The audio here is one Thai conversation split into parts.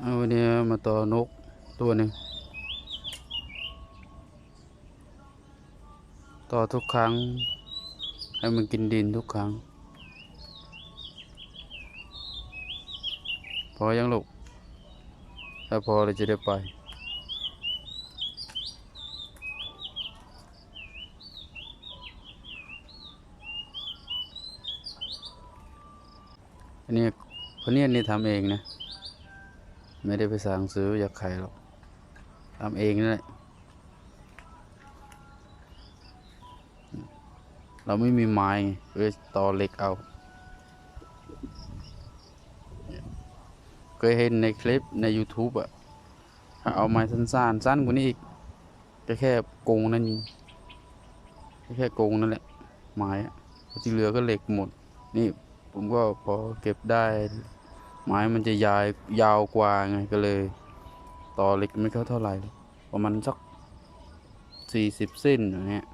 เอาวันนี้มาต่อนกตัวหนึ่งต่อทุกครั้ง ให้มันกินดินทุกครั้ง พอยังลูกถ้าพอเราจะได้ไปอันนี้คนนี้นี่ทำเองนะ ไม่ได้ไปสั่งซื้อจากใครหรอกทำเองนั่นแหละเราไม่มีไม้ไงเลยต่อเหล็กเอา เคยเห็นในคลิปใน YouTube อะถ้าเอาไม้สั้นๆสั้นกว่านี้อีกก็แค่โกงนั่นเองแค่โกงนั่นแหละ ไม้อะที่เหลือก็เหล็กหมด นี่ผมก็พอเก็บได้ ไม้มันจะยาวยาวกว่าไงก็เลย ต่อเล็กไม่เข้าเท่าไหร่ ประมาณสักสี่สิบเส้นอย่างเงี้ย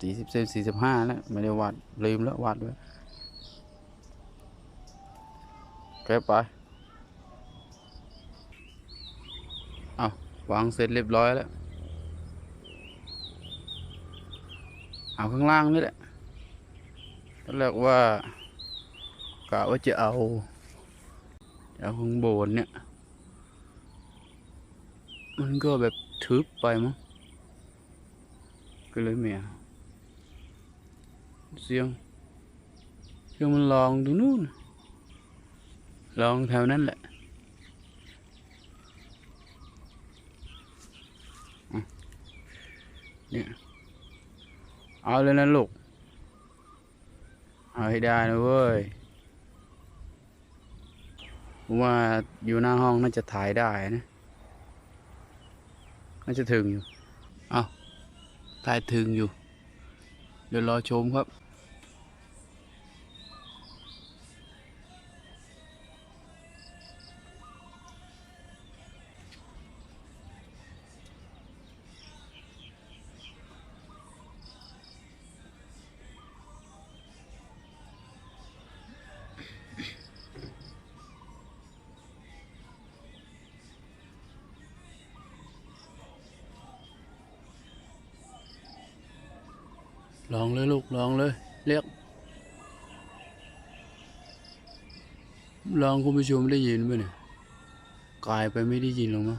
สี่สิบเส้นสี่สิบห้าแล้วไม่ได้วัดลืมแล้ววัดไว้แกะไปเอาวางเสร็จเรียบร้อยแล้ว เอาข้างล่างนี่แหละตอนแรกว่าะว่าจะเอาเอาข้างบนเนี่ย มันก็แบบทึบไปมั้งก็เลยไม่เอาเสียงเสียงมันลองตรงนู้นลองแถวนั้นแหละเนี่ยเอาเลยนะลูก เอาให้ได้นะเว้ย ผมว่าอยู่หน้าห้องน่าจะถ่ายได้นะ น่าจะถึงอยู่ เอาถ่ายถึงอยู่ เดี๋ยวรอชมครับ ลองเลยลูกลองเลยเรียกลองคุณผู้ชมได้ยินไหมเนี่ยกลายไปไม่ได้ยินหรอกมั้ง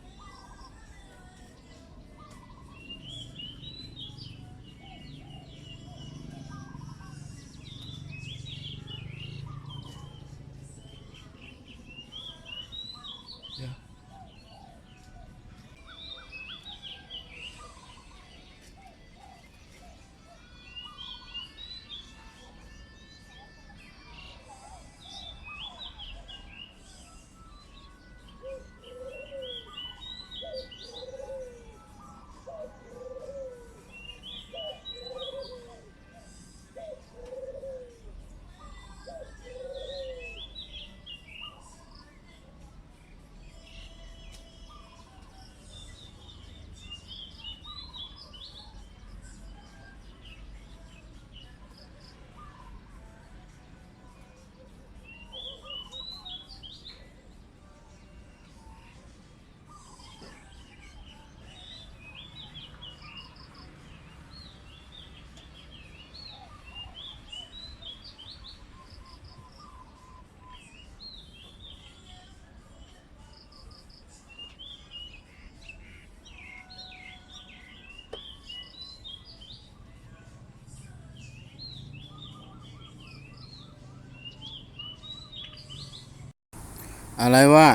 อะไรว่า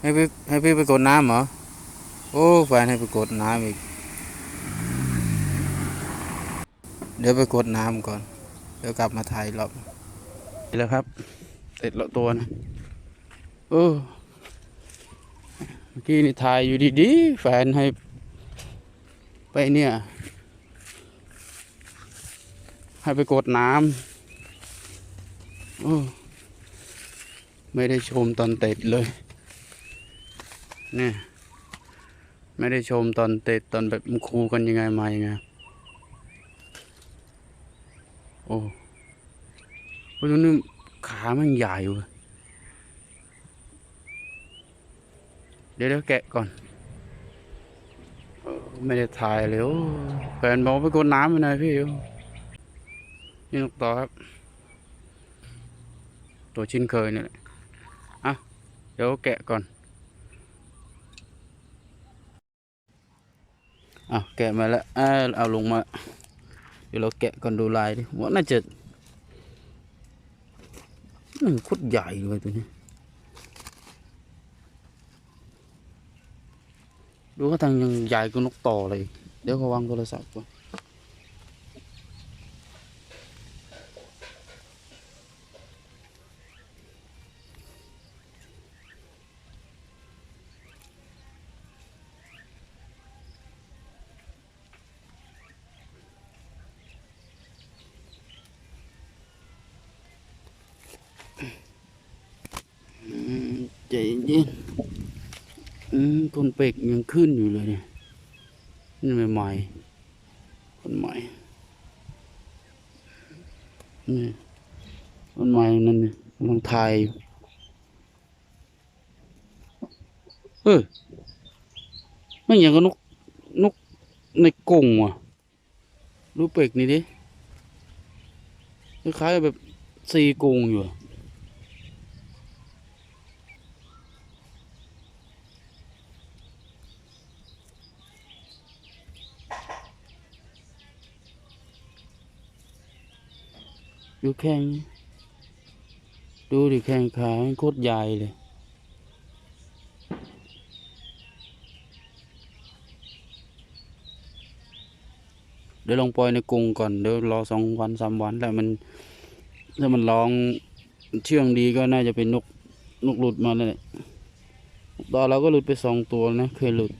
ให้พี่ให้พี่ไปกดน้ำเหรอ โอ้แฟนให้ไปกดน้ำอีก เดี๋ยวไปกดน้ำก่อน เดี๋ยวกลับมาถ่ายรอบแล้วครับเสร็จแล้วตัวนะเออเมื่อกี้นี่ถ่ายอยู่ดีๆแฟนให้ไปเนี่ย ให้ไปกดน้ำโอ้ ไม่ได้ชมตอนเต็ดเลยเนี่ยไม่ได้ชมตอนเต็ดตอนแบบมันคูกันยังไงมายังไงโอ้โหตรงนี้ขามันใหญ่เว้ยเดี๋ยวเดี๋ยวแกะก่อน ไม่ได้ถ่ายเลยโอ้แฟนบอกไปกดน้ำไปหน่อยพี่นี่นกต่อครับ ตัวชิ้นเคยนี่แหละ เดี๋ยวแกะก่อนเอะแกะมาแล้วเอาลงมา เดี๋ยวเราแกะก่อนดูลายดิว่าน่าจะอืมโคตรใหญ่เลยตัวนี้ ดูว่าทางยังใหญ่กว่านกต่อเลย เดี๋ยวเขาวางโทรศัพท์ก่อนอืม ใจเย็นอืมคนเป็กยังขึ้นอยู่เลยเนี่ยนี่ใหม่ๆคนใหม่นี่คนใหม่นั่นนี่กำลังถ่ายเออไม่อย่างกับนกนกในกรงว่ะดูเป็กนี่ดิคล้ายๆแบบซีกรงอยู่ ดูแข้งดูดิแข้งขาโคตรใหญ่เลย เดี๋ยวลองปล่อยในกรงก่อน เดี๋ยวรอสองวันสามวันแล้วมัน ถ้ามันร้องเชื่องดีก็น่าจะเป็นนกนกหลุดมาแล้วแหละตอนเราก็หลุดไปสองตัวนะ เคยหลุด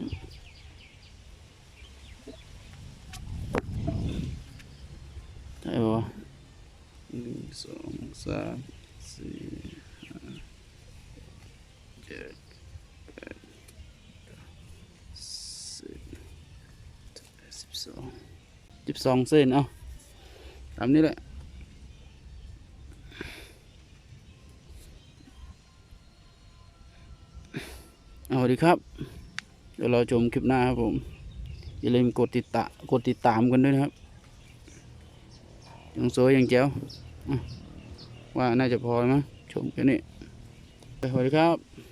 ใช่ปะวะ หนึ่ง สองสามสี่ห้าเจ็ดแปดเก้าสิบสิบสองสิบสองเส้นเอาตามนี้แหละเอาสวัสดีครับ เดี๋ยวเราชมคลิปหน้าครับผม อย่าลืมกดติดตามกดติดตามกันด้วยนะครับ ยังสวยยังแจ๋วอะ ว่าน่าจะพอมั้งชมแค่นี้สวัสดีครับ